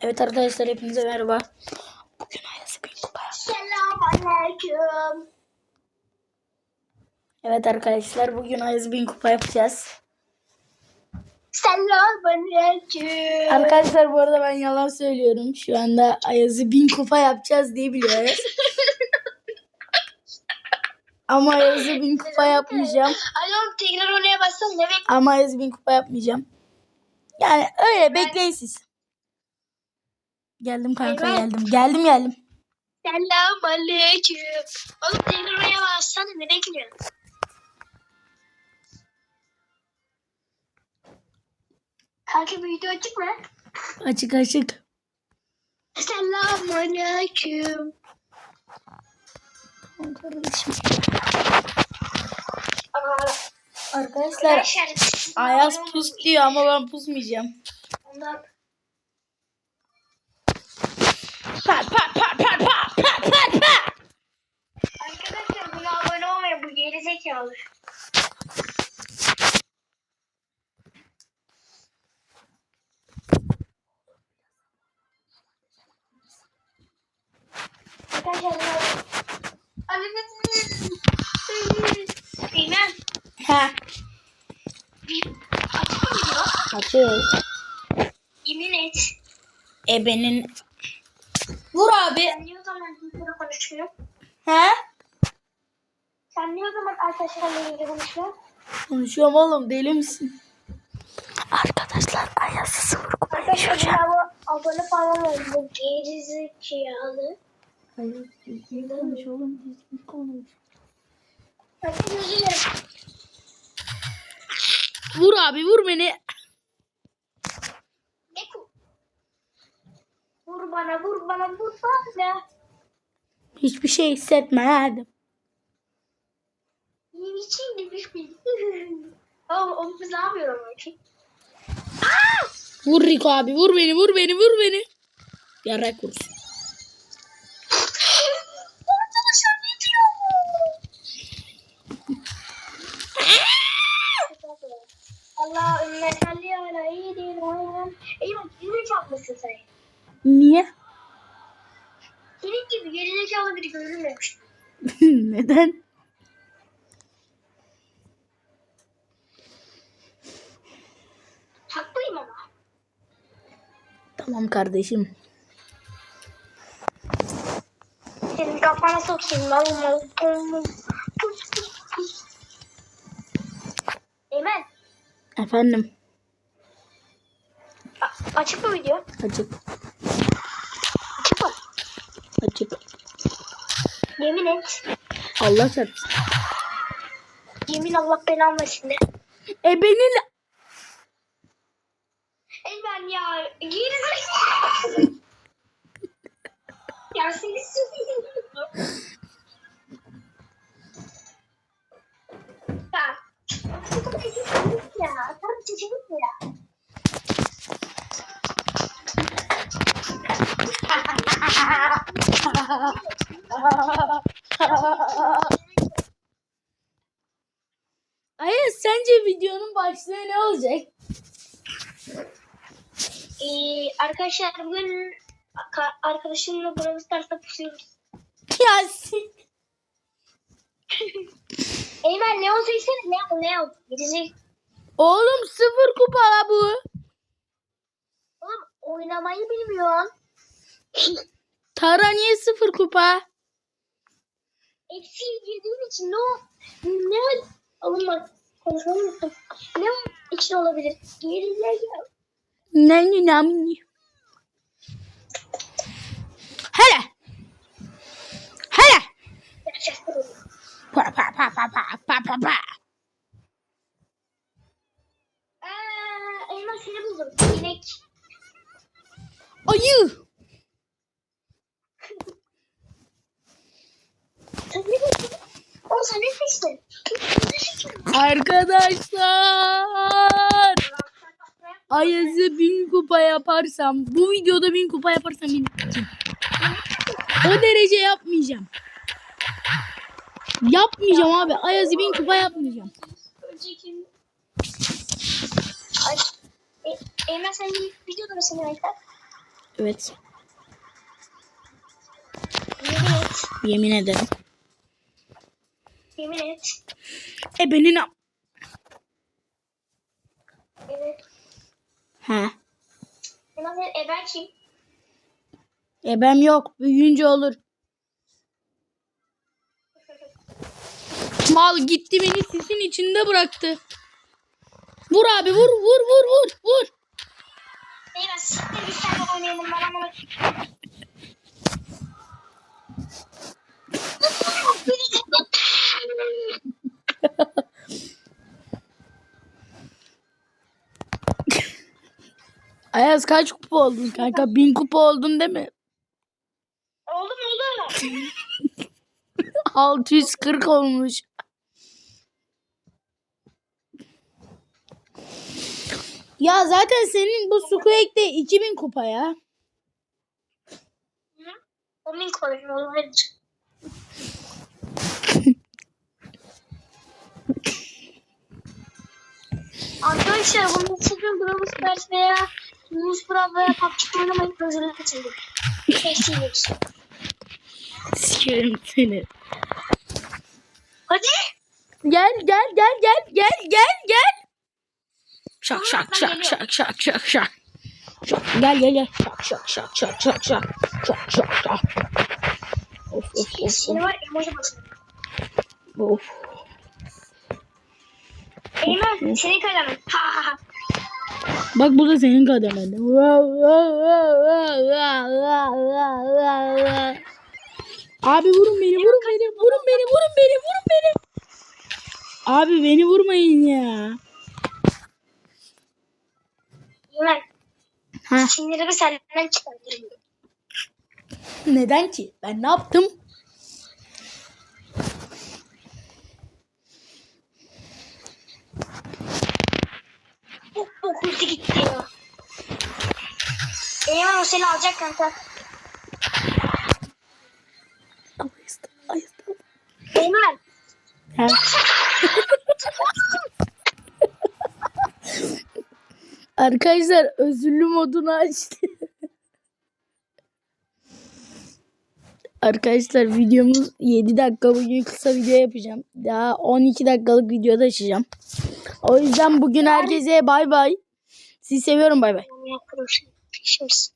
Evet arkadaşlar hepinize merhaba. Bugün Ayaz'ı bir kupaya. Selamünaleyküm. Evet arkadaşlar bugün Ayaz'ı bin kupa yapacağız. Selamünaleyküm. Arkadaşlar bu arada ben yalan söylüyorum. Şu anda Ayaz'ı bin kupa yapacağız diye biliyoruz. Ama Ayaz'ı bin kupa yapmayacağım. Alo tekrar oraya bassan ne bek? Ama Ayaz'ı bin kupa yapmayacağım. Yani öyle bekleyin siz. Geldim kanka Eyvah. geldim. Geldim geldim. Selamünaleyküm. Oğlum tekrar oraya bassana ne bekliyorsun? Kanka bir video açık mı? Açık açık. Kardeşim. Aa, Arkadaşlar Arkadaşlar. Ayaz pus diyor ama ben pusmayacağım. Ondan Pat pat pat pat pat pat pat pat. Arkadaşlar buna abone olmayın bu geri zekalı. Arkadaşlar Bilmem. Ha. Diyor? Açık. Yemin et. Ebenin. Vur abi. Sen niye o zaman kimseyle konuşmuyorsun? He? Sen niye o zaman arkadaşlarla ilgili konuşmuyorsun? Konuşuyorum oğlum deli misin? Arkadaşlar Ayaz'ı sıfır kupa Arkadaşlar buna abone falan olun. Bu gerizekalı. Ayaz düzgün konuş oğlum düzgün konuş. Vur abi vur beni. Vur bana vur bana vur bana. Hiçbir şey hissetmedim. Yeni için demiş mi? Oğlum oğlum biz ne yapıyoruz ama ki? Vur Rico abi vur beni vur beni vur beni. Yarak vursun. Arkadaşlar ne diyor Allah ümme salli ala iyyidin oynan. Eyvah gerizekalı sen. Niye? Senin gibi gerizekalı biri görülmemiş. Neden? Haklıyım ama. Tamam kardeşim. Senin kafana sokayım lan. Eymen. Efendim a- Açık mı video? açık? Açık. Yemin et. Allah çarpsın. Yemin Allah belanı versin de. Ebenin Eymen ya. Geri Ya seni. Ya. Ya. Tam çocuk ya. Ayaz sence videonun başlığı ne olacak? Ee, arkadaşlar bugün ka- arkadaşımla Brawl Stars'ta pusuyoruz. Yasin. Eymen Leon seçsene. Leon Leon. Gidecek. Oğlum sıfır kupa la bu. Oğlum oynamayı bilmiyorsun. Tara niye sıfır kupa? Eksi girdiğin için ne o? Ne? Oğlum Ne için olabilir? Gerizekalı. Ne ne ne ne. Hele. Hele. Pa pa pa pa pa pa pa pa. Eee Eymen seni buldum. İnek. Ayı. Sen ne buldun? O sen ne seçtin? Arkadaşlar. Ayaz'ı bin kupa yaparsam, bu videoda bin kupa yaparsam bin O derece yapmayacağım. Yapmayacağım abi. Ayaz'ı bin kupa yapmayacağım. Ay. E, Eymen sen videoda mısın Eymen? Evet. Yemin et. Yemin ederim. Yemin et. E benim am- Evet. Ulan sen Eber kim? Ebem yok. Büyüyünce olur. Mal gitti beni sisin içinde bıraktı. Vur abi vur vur vur vur vur. Eyvah siktir bir sen oynayalım bana bana. Ayaz kaç kupa oldun kanka? Bin kupa oldun değil mi? Oldu mu oldu mu? 640 olmuş. Ya zaten senin bu Squake'de 2000 kupa ya. O min koyayım olabilir. Arkadaşlar bunu sakın Brawl Stars veya News Brawl veya PUBG oynamayın özürlük içindir. Kesinlikle. Sikerim seni. Hadi. Gel gel gel gel gel gel gel. Şak şak şak şak şak şak şak. Şak, Gel gel gel. Şak şak şak şak şak şak. Şak şak şak. Of of of Seni var emoji basın. of. Eymen senin kalemin. Ha ha ha. Bak bu da senin kademen. Abi vurun beni, vurun beni, vurun beni, vurun beni, vurun beni. Abi beni vurmayın ya. Ha, sinirimi senden çıkartırım. neden ki? Ben ne yaptım? Bu okultu gitti ya. Eymen o seni alacak kanka. Ayıstım. Eymen. Ha. Arkadaşlar özürlü modunu açtı. Arkadaşlar videomuz 7 dakika bugün kısa video yapacağım. Daha 12 dakikalık videoda açacağım. O yüzden bugün herkese bay bay. Sizi seviyorum bay bay. Şimdi